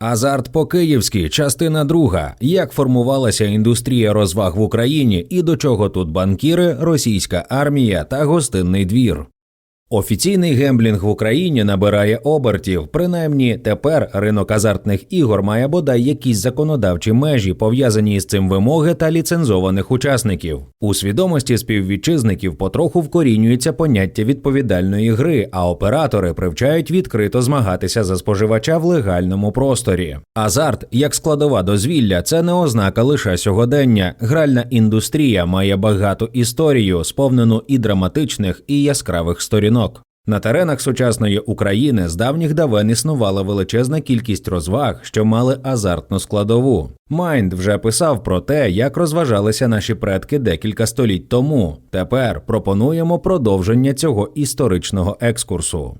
Азарт по-київськи, частина друга. Як формувалася індустрія розваг в Україні і до чого тут банкіри, російська армія та гостинний двір. Офіційний гемблінг в Україні набирає обертів. Принаймні тепер ринок азартних ігор має бодай якісь законодавчі межі, пов'язані із цим вимоги та ліцензованих учасників. У свідомості співвітчизників потроху вкорінюється поняття відповідальної гри, а оператори привчають відкрито змагатися за споживача в легальному просторі. Азарт як складова дозвілля це не ознака лише сьогодення. Гральна індустрія має багату історію, сповнену і драматичних, і яскравих сторінок. На теренах сучасної України з давніх давен існувала величезна кількість розваг, що мали азартну складову. Майнд вже писав про те, як розважалися наші предки декілька століть тому. Тепер пропонуємо продовження цього історичного екскурсу.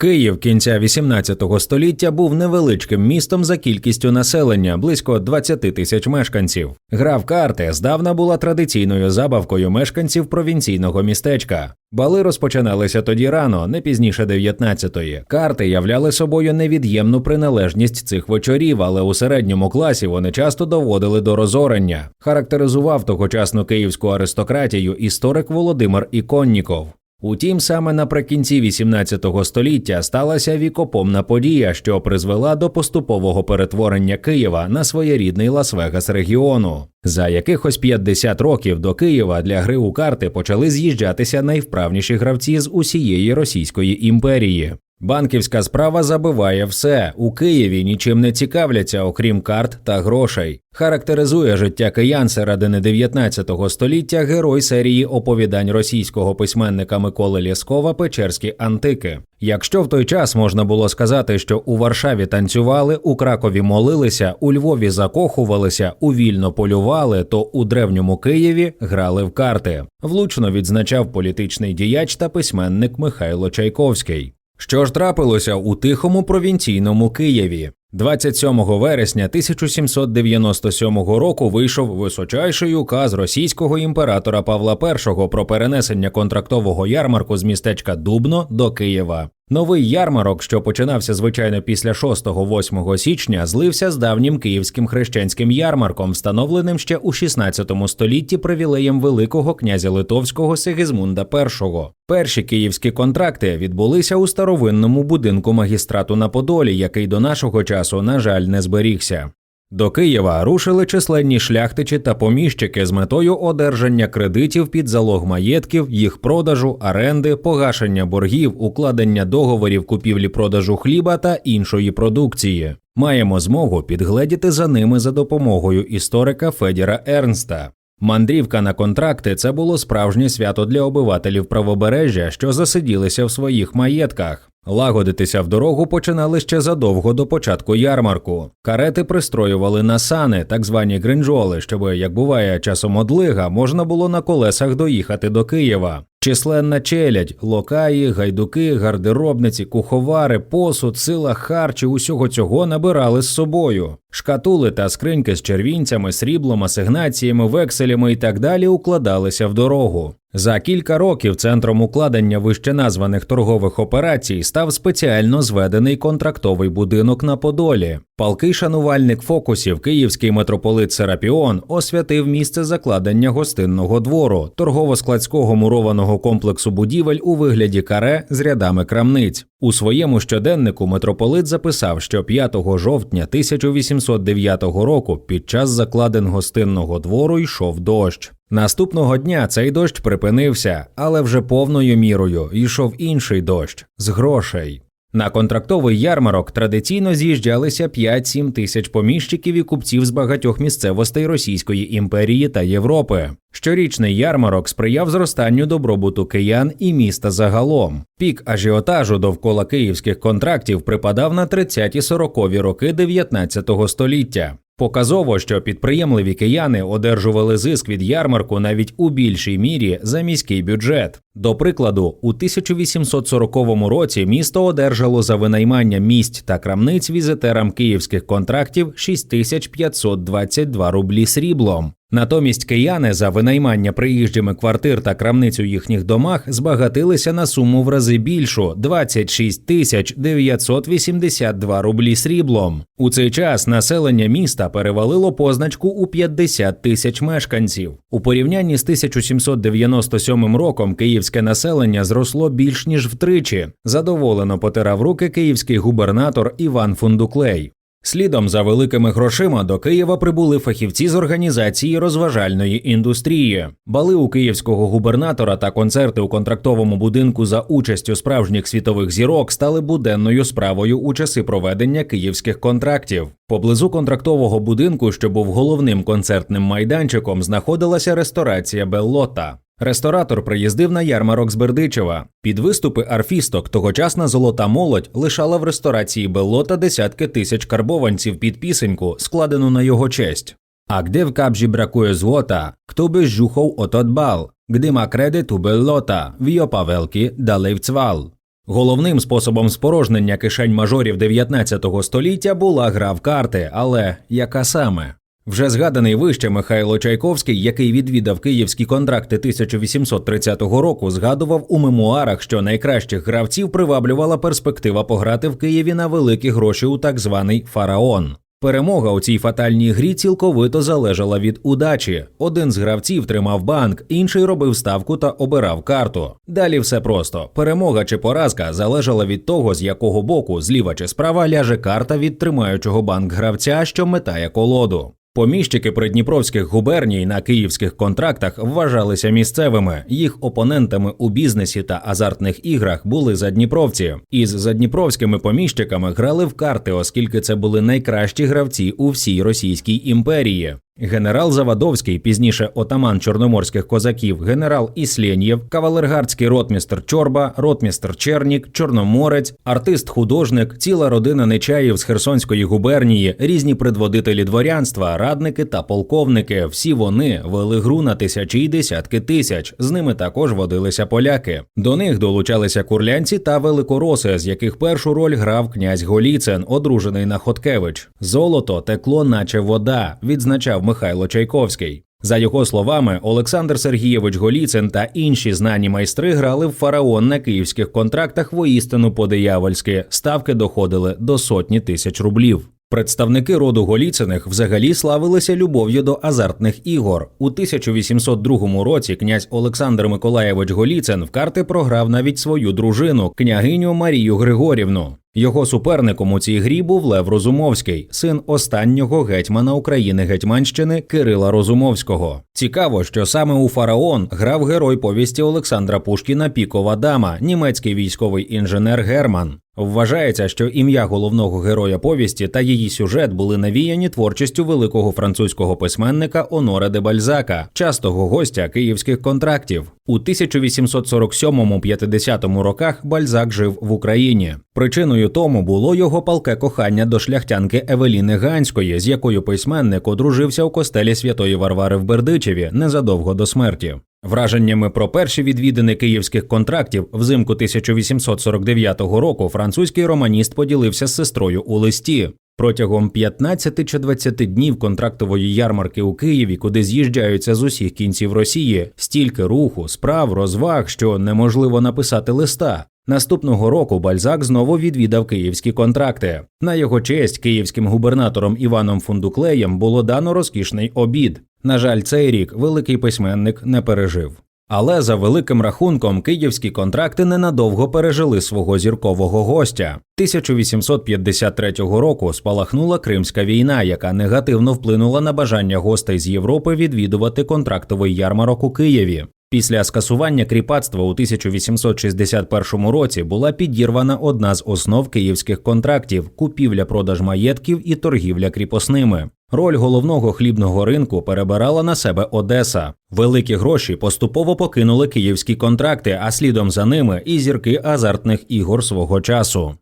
Київ кінця 18 століття був невеличким містом за кількістю населення, близько 20 тисяч мешканців. Гра в карти здавна була традиційною забавкою мешканців провінційного містечка. Бали розпочиналися тоді рано, не пізніше 19-ї. Карти являли собою невід'ємну приналежність цих вечорів, але у середньому класі вони часто доводили до розорення. Характеризував тогочасну київську аристократію історик Володимир Іконніков. Утім, саме наприкінці 18 століття сталася вікопомна подія, що призвела до поступового перетворення Києва на своєрідний Лас-Вегас регіону. За якихось 50 років до Києва для гри у карти почали з'їжджатися найвправніші гравці з усієї Російської імперії. Банківська справа забиває все. У Києві нічим не цікавляться, окрім карт та грошей. Характеризує життя киян середини 19 століття герой серії оповідань російського письменника Миколи Лєскова Печерські антики. Якщо в той час можна було сказати, що у Варшаві танцювали, у Кракові молилися, у Львові закохувалися, у вільно полювали, то у древньому Києві грали в карти. Влучно відзначав політичний діяч та письменник Михайло Чайковський. Що ж трапилося у тихому провінційному Києві? 27 вересня 1797 року вийшов височайший указ російського імператора Павла І про перенесення контрактового ярмарку з містечка Дубно до Києва. Новий ярмарок, що починався звичайно після 6-8 січня, злився з давнім київським хрещенським ярмарком, встановленим ще у 16 столітті привілеєм Великого князя Литовського Сигізмунда І. Перші київські контракти відбулися у старовинному будинку магістрату на Подолі, який до нашого часу, на жаль, не зберігся. До Києва рушили численні шляхтичі та поміщики з метою одержання кредитів під залог маєтків, їх продажу, оренди, погашення боргів, укладення договорів купівлі-продажу хліба та іншої продукції. Маємо змогу підгледіти за ними за допомогою історика Федіра Ернста. Мандрівка на контракти це було справжнє свято для обивателів правобережжя, що засиділися в своїх маєтках. Лагодитися в дорогу починали ще задовго до початку ярмарку. Карети пристроювали на сани, так звані гринджоли, щоб, як буває часом одлига, можна було на колесах доїхати до Києва. Численна челядь, локаї, гайдуки, гардеробниці, куховари, посуд, сила харчі усього цього набирали з собою. Шкатули та скриньки з червінцями, сріблом, асигнаціями, векселями і так далі укладалися в дорогу. За кілька років центром укладення вищеназваних торгових операцій став спеціально зведений контрактовий будинок на Подолі. Палкий шанувальник фокусів, київський митрополит Серапіон освятив місце закладення гостинного двору, торгово-складського мурованого комплексу будівель у вигляді каре з рядами крамниць. У своєму щоденнику митрополит записав, що 5 жовтня 1809 року під час закладен гостинного двору йшов дощ. Наступного дня цей дощ припинився, але вже повною мірою йшов інший дощ з грошей. На контрактовий ярмарок традиційно з'їжджалися 5-7 тисяч поміщиків і купців з багатьох місцевостей Російської імперії та Європи. Щорічний ярмарок сприяв зростанню добробуту киян і міста загалом. Пік ажіотажу довкола київських контрактів припадав на 30-40-ві роки 19 століття. Показово, що підприємливі кияни одержували зиск від ярмарку навіть у більшій мірі за міський бюджет. До прикладу, у 1840 році місто одержало за винаймання місць та крамниць візитерам київських контрактів 6522 рублі сріблом. Натомість кияни за винаймання приїжджими квартир та крамницю їхніх домах збагатилися на суму в рази більшу 26 тисяч 982 рублі сріблом. У цей час населення міста перевалило позначку у 50 тисяч мешканців. У порівнянні з 1797 роком київське населення зросло більш ніж втричі. Задоволено потирав руки київський губернатор Іван Фундуклей. Слідом за великими грошима до Києва прибули фахівці з організації розважальної індустрії. Бали у київського губернатора та концерти у контрактовому будинку за участю справжніх світових зірок стали буденною справою у часи проведення київських контрактів. Поблизу контрактового будинку, що був головним концертним майданчиком, знаходилася ресторація Беллота. Ресторатор приїздив на ярмарок з Бердичева. Під виступи арфісток тогочасна золота молодь лишала в ресторації Беллота десятки тисяч карбованців під пісеньку, складену на його честь. А где в кабжі бракує злота, хто би жухов отот бал, где ма кредит у Беллота, вйо павелки далей в цвал. Головним способом спорожнення кишень мажорів 19 століття була гра в карти, але яка саме? Вже згаданий вище Михайло Чайковський, який відвідав київські контракти 1830 року, згадував у мемуарах, що найкращих гравців приваблювала перспектива пограти в Києві на великі гроші у так званий фараон. Перемога у цій фатальній грі цілковито залежала від удачі. Один з гравців тримав банк, інший робив ставку та обирав карту. Далі все просто: перемога чи поразка залежала від того, з якого боку, зліва чи справа, ляже карта від тримаючого банк гравця, що метає колоду. Поміщики придніпровських губерній на київських контрактах вважалися місцевими. Їх опонентами у бізнесі та азартних іграх були задніпровці. Із задніпровськими поміщиками грали в карти, оскільки це були найкращі гравці у всій Російській імперії. Генерал Завадовський, пізніше отаман чорноморських козаків, генерал Ісленєв, кавалергардський ротмістр Чорба, ротмістр Чернік, Чорноморець, артист-художник, ціла родина Нечаїв з Херсонської губернії, різні предводителі дворянства, радники та полковники. Всі вони вели гру на тисячі й десятки тисяч. З ними також водилися поляки. До них долучалися курлянці та великороси, з яких першу роль грав князь Голіцин, одружений на Хоткевич. Золото текло, наче вода, відзначав Михайло Чайковський. За його словами, Олександр Сергійович Голіцин та інші знані майстри грали в фараон на київських контрактах воістину по-диявольськи. Ставки доходили до сотні тисяч рублів. Представники роду Голіциних взагалі славилися любов'ю до азартних ігор. У 1802 році князь Олександр Миколаєвич Голіцин в карти програв навіть свою дружину, княгиню Марію Григорівну. Його суперником у цій грі був Лев Розумовський, син останнього гетьмана України Гетьманщини Кирила Розумовського. Цікаво, що саме у фараон грав герой повісті Олександра Пушкіна Пікова дама, німецький військовий інженер Герман. Вважається, що ім'я головного героя повісті та її сюжет були навіяні творчістю великого французького письменника Оноре де Бальзака, частого гостя київських контрактів. У 1847-50 роках Бальзак жив в Україні. Причиною тому було його палке кохання до шляхтянки Евеліни Ганської, з якою письменник одружився у костелі Святої Варвари в Бердичеві незадовго до смерті. Враженнями про перші відвідини київських контрактів взимку 1849 року французький романіст поділився з сестрою у листі. Протягом 15 чи 20 днів контрактової ярмарки у Києві, куди з'їжджаються з усіх кінців Росії, стільки руху, справ, розваг, що неможливо написати листа. Наступного року Бальзак знову відвідав київські контракти. На його честь київським губернатором Іваном Фундуклеєм було дано розкішний обід. На жаль, цей рік великий письменник не пережив. Але за великим рахунком київські контракти ненадовго пережили свого зіркового гостя. 1853 року спалахнула Кримська війна, яка негативно вплинула на бажання гостей з Європи відвідувати контрактовий ярмарок у Києві. Після скасування кріпацтва у 1861 році була підірвана одна з основ київських контрактів купівля-продаж маєтків і торгівля кріпосними. Роль головного хлібного ринку перебирала на себе Одеса. Великі гроші поступово покинули київські контракти, а слідом за ними і зірки азартних ігор свого часу.